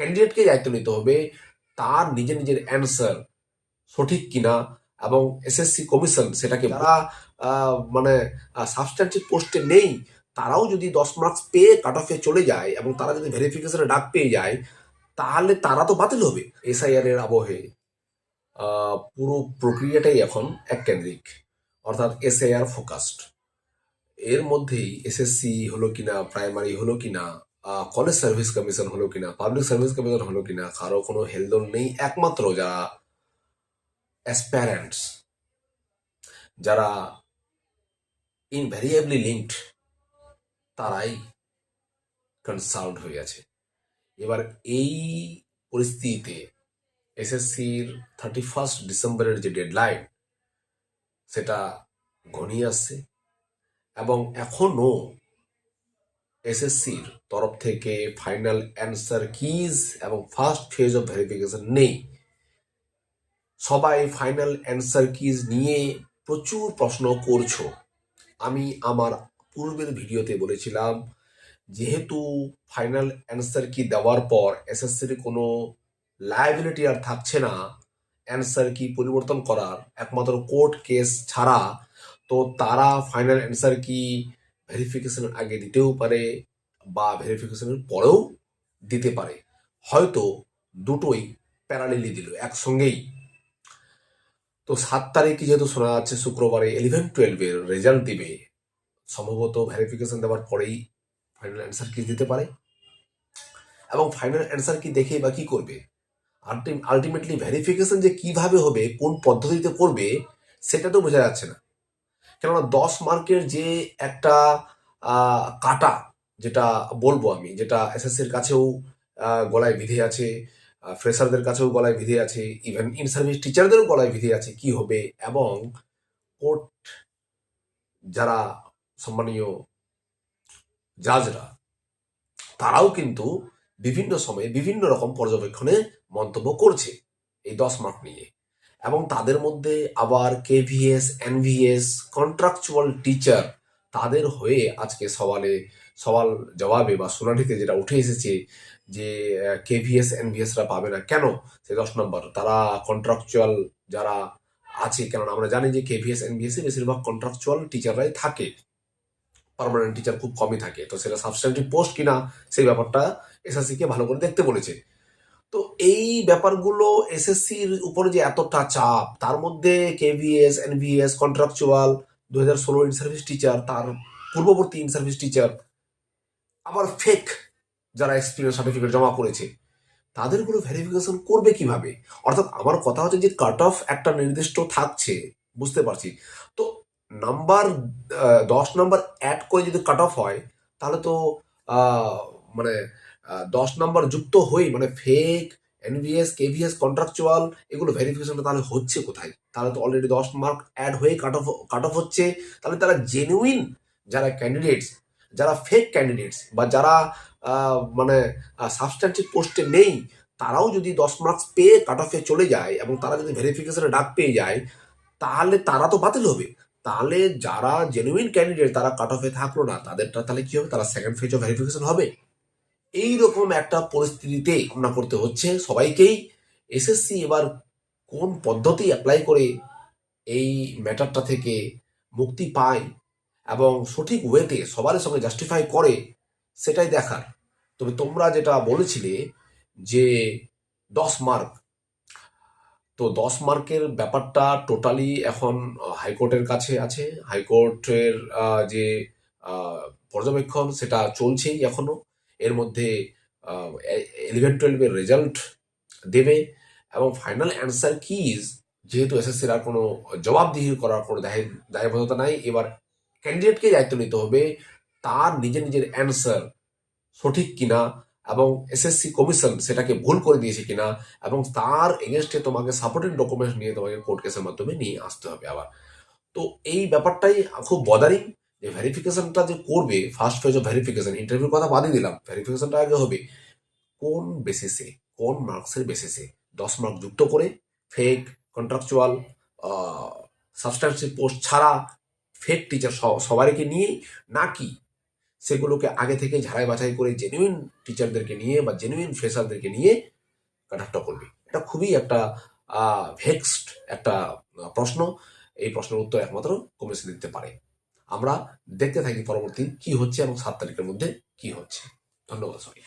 ক্যান্ডিডেটকে দায়িত্ব নিতে হবে তার নিজের নিজের অ্যান্সার সঠিক কিনা এবং এসএসসি কমিশন সেটাকে যারা মানে সাবস্ট্যান্টিভ পোস্টে নেই তারাও যদি দশ মার্কস পেয়ে কাট অফে চলে যায় এবং তারা যদি ভেরিফিকেশনে ডাক পেয়ে যায় তাহলে তারা তো বাতিল হবে। এসআইআর এর আবহে পুরো প্রক্রিয়াটাই এখন এক কেন্দ্রিক অর্থাৎ এসআইআর ফোকাসড এর মধ্যেই এসএসসি হলো কিনা প্রাইমারি হলো কিনা কলেজ সার্ভিস কমিশন হলো কিনা পাবলিক সার্ভিস কমিশন হলো কিনা, কারও কোনো হেলদোল নেই, একমাত্র যারা অ্যাসপ্যারেন্টস যারা ইনভ্যারিয়েবলি লিঙ্কড তারাই কনসাল্ট হয়ে আছে এবার এই পরিস্থিতিতে এসএসসির থার্টি ফার্স্ট ডিসেম্বরের যে ডেডলাইন সেটা ঘনিয়ে আসছে এবং এখনও এসএসসির তরফ থেকে ফাইনাল অ্যান্সার কিজ এবং ফার্স্ট ফেজ অফ ভেরিফিকেশন নেই। সবাই ফাইনাল অ্যান্সার কিজ নিয়ে প্রচুর প্রশ্ন করছ। আমি আমার পূর্বের ভিডিওতে বলেছিলাম, যেহেতু ফাইনাল অ্যান্সার কি দেওয়ার পর এসএসসির কোনো লায়াবিলিটি আর থাকছে না অ্যান্সার কি পরিবর্তন করার একমাত্র কোর্ট কেস ছাড়া, তো তারা ফাইনাল অ্যান্সার কি ভেরিফিকেশনের আগে দিতেও পারে বা ভেরিফিকেশনের পরেও দিতে পারে। হয়তো দুটোই প্যারালেলি দিল, একসঙ্গেই। তো সাত তারিখে যেহেতু শোনা যাচ্ছে শুক্রবারে ইলেভেন টুয়েলভের রেজাল্ট দিবে, সম্ভবত ভেরিফিকেশন দেওয়ার পরেই ফাইনাল অ্যান্সার কি দিতে পারে? এবং ফাইনাল অ্যান্সার কি দেখে বা কি করবে? আলটিমেটলি ভেরিফিকেশন যে কীভাবে হবে, কোন পদ্ধতিতে করবে, সেটা তো বোঝা যাচ্ছে না। কেননা দশ মার্কের যে একটা কাটা যেটা বলব আমি, যেটা এসএসসির কাছেও গলায় বিধে আছে ফ্রেশারদের কাছেও গলায় বিধে আছে ইভেন ইন সার্ভিস টিচারদেরও গলায় বিধে আছে, কি হবে? এবং কোর্ট যারা সম্মানীয় জাজরা, তারাও কিন্তু বিভিন্ন সময়ে বিভিন্ন রকম পর্যবেক্ষণে মন্তব্য করছে এই দশ মার্ক নিয়ে। এবং তাদের মধ্যে আবার কেভিএস এনভিএস কন্ট্রাকচুয়াল টিচার তাদের হয়ে আজকে সওয়ালে, সওয়াল জবাবে বা শুনানিতে যেটা উঠে এসেছে যে কেভিএস এনভিএসরা পাবে না। কেন? সেই দশ নম্বর, তারা কন্ট্রাকচুয়াল যারা আছে, কেননা আমরা জানি যে কেভিএস এ বেশিরভাগ কন্ট্রাকচুয়াল টিচাররাই থাকে। পার্মানেন্ট টিচার খুব কমই থাকে। তো সেটা সাবস্ট্যান্টিভ পোস্ট কিনা, সেই ব্যাপারটা এসএসসি কে ভালো করে দেখতে বলেছে। তো এই ব্যাপারগুলো এসএসসির উপরে যে এতটা চাপ, তার মধ্যে কেভিএস এনভিএস কন্ট্রাকচুয়াল দু হাজার ষোলো ইন সার্ভিস টিচার তার পূর্ববর্তী ইন সার্ভিস টিচার আবার ফেক যারা এক্সপিরিয়েন্স সার্টিফিকেট জমা করেছে, তাদেরগুলো ভেরিফিকেশন করবে কীভাবে? অর্থাৎ আমার কথা হচ্ছে যে কাট অফ একটা নির্দিষ্ট থাকছে, বুঝতে পারছি। তো নাম্বার দশ নাম্বার অ্যাড করে যদি কাট অফ হয়, তাহলে তো মানে দশ নম্বর যুক্ত হয়ে মানে ফেক এনভিএস কেভিএস কন্ট্রাকচুয়াল এগুলো ভেরিফিকেশনটা তাহলে হচ্ছে কোথায়? তাহলে তো অলরেডি দশ মার্ক অ্যাড হয়ে কাট অফ কাট অফ হচ্ছে। তাহলে তারা জেনুইন যারা ক্যান্ডিডেটস যারা ফেক ক্যান্ডিডেটস বা যারা মানে সাবস্ট্যান্টিভ পোস্টে নেই, তারাও যদি দশ মার্কস পেয়ে কাট অফে চলে যায় এবং তারা যদি ভেরিফিকেশনে ডাক পেয়ে যায়, তাহলে তারা তো বাতিল হবে। তাহলে যারা জেনুইন ক্যান্ডিডেট তারা কাট অফে থাকল না, তাদেরটা তাহলে কী হবে? তারা সেকেন্ড ফেজ অফ ভেরিফিকেশন হবে। এইরকম একটা পরিস্থিতিতে সামনা করতে হচ্ছে। সবাইকেই এসএসসি এবার কোন পদ্ধতি অ্যাপ্লাই করে এই ম্যাটারটা থেকে মুক্তি পায় এবং সঠিক ওয়েতে সবার সঙ্গে জাস্টিফাই করে, সেটাই দেখার। তবে তোমরা যেটা বলেছিলে যে দশ মার্ক তো দশ মার্কের ব্যাপারটা টোটালি এখন হাইকোর্টের কাছে আছে। হাইকোর্টের যে পর্যবেক্ষণ, সেটা চলছেই এখনও। এর মধ্যে ইলেভেন টুয়েলভের রেজাল্ট দেবে এবং ফাইনাল অ্যান্সার কিজ যেহেতু এসএসসির আর কোনো জবাবদিহি করার কোনো দায়- দায়বদ্ধতা নাই, এবার ক্যান্ডিডেটকে দায়িত্ব নিতে হবে তার নিজের নিজের অ্যান্সার সঠিক কিনা এবং এসএসসি কমিশন সেটাকে ভুল করে দিয়েছে কিনা এবং তার এগেনস্টে তোমাকে সাপোর্টিং ডকুমেন্টস নিয়ে তোমাকে কোর্ট কেসের মাধ্যমে নিয়ে আসতে হবে আবার। তো এই ব্যাপারটাই খুব বদারিং যে ভেরিফিকেশনটা যে করবে ফার্স্ট ফেজ অফ ভেরিফিকেশন ইন্টারভিউর কথা বাদই দিলাম ভেরিফিকেশনটা আগে হবে। কোন বেসিসে কোন মার্কসের বেসিসে দশ মার্ক যুক্ত করে ফেক কন্ট্রাকচুয়াল সাবস্ট্যান্সিভ পোস্ট ছাড়া ফেক টিচার সবাইকে নিয়েই, নাকি সেগুলোকে আগে থেকে ঝাড়াই বাছাই করে জেনুইন টিচারদেরকে নিয়ে বা জেনুইন ফ্রেশারদেরকে নিয়ে কাটাপটা করবে? এটা খুবই একটা ভেক্সড একটা প্রশ্ন। এই প্রশ্নের উত্তর একমাত্র কমিশন দিতে পারে। আমরা দেখতে থাকি পরবর্তী কি হচ্ছে এবং সাত তারিখের মধ্যে কি হচ্ছে। ধন্যবাদ সবাই